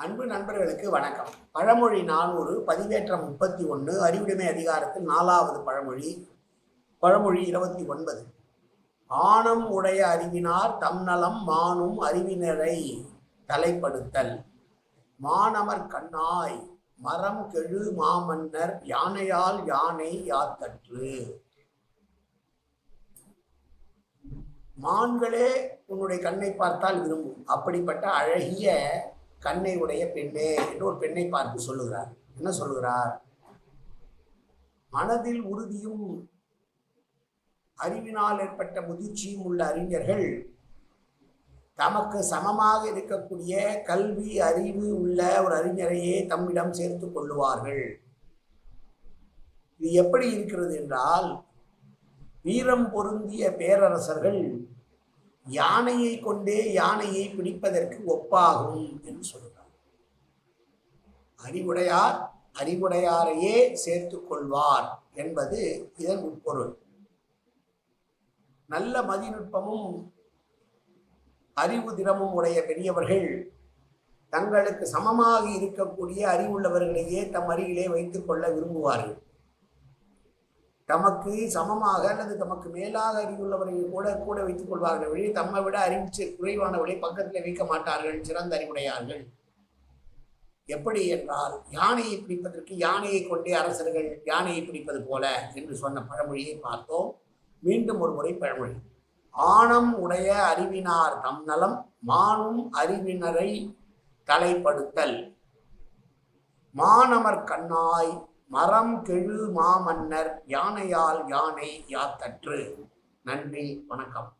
அன்பு நண்பர்களுக்கு வணக்கம். பழமொழி நானூறு பதிவேற்றம் முப்பத்தி ஒன்று அறிவுடைமை அதிகாரத்தில் நாலாவது பழமொழி பழமொழி இருபத்தி ஒன்பது ஆணம் உடைய அறிவினார் தம்நலம் மானும் அறிவினரை தலைப்படுத்தல். மானமர் கண்ணாய் மரம் கெழு மாமன்னர் யானையால் யானை யாத்தற்று. மான்களே உன்னுடைய கண்ணை பார்த்தால் விரும்பும். அப்படிப்பட்ட அழகிய கண்ணை உடைய பெண்ணே என்று ஒரு பெண்ணை பார்த்து சொல்லுகிறார். என்ன சொல்லுகிறார்? மனதில் உறுதியும் அறிவினால் ஏற்பட்ட முதிர்ச்சியும் உள்ள அறிஞர்கள் தமக்கு சமமாக இருக்கக்கூடிய கல்வி அறிவு உள்ள ஒரு அறிஞரையே தம்மிடம் சேர்த்து கொள்ளுவார்கள். இது எப்படி இருக்கிறது என்றால் வீரம் பொருந்திய பேரரசர்கள் யானையை கொண்டே யானையை பிடிப்பதற்கு ஒப்பாகும் என்று சொல்கிறார். அறிவுடையார் அறிவுடையாரையே சேர்த்து கொள்வார் என்பது இதன் உட்பொருள். நல்ல மதிநுட்பமும் அறிவு திறமும் உடைய பெரியவர்கள் தங்களுக்கு சமமாக இருக்கக்கூடிய அறிவுள்ளவர்களையே தம் அருகிலே வைத்துக் கொள்ள விரும்புவார்கள். தமக்கு சமமாக அல்லது தமக்கு மேலாக அறிவுள்ளவரை கூட கூட வைத்துக் கொள்வார்கள் வழி தம்மை விட அறிவிச்சு குறைவானவர்களை பக்கத்தில் வைக்க மாட்டார்கள் சிறந்த அறிவுடையார்கள். எப்படி என்றால் யானையை பிடிப்பதற்கு யானையை கொண்டே அரசர்கள் யானையை பிடிப்பது போல என்று சொன்ன பழமொழியை பார்த்தோம். மீண்டும் ஒரு முறை பழமொழி. ஆணம் உடைய அறிவினார் தம் நலம் மானும் அறிவினரை தலைப்படுத்தல். மாணவர் கண்ணாய் மரம் கெழு மாமன்னர் யானையால் யானை யாத்தற்று. நன்றி வணக்கம்.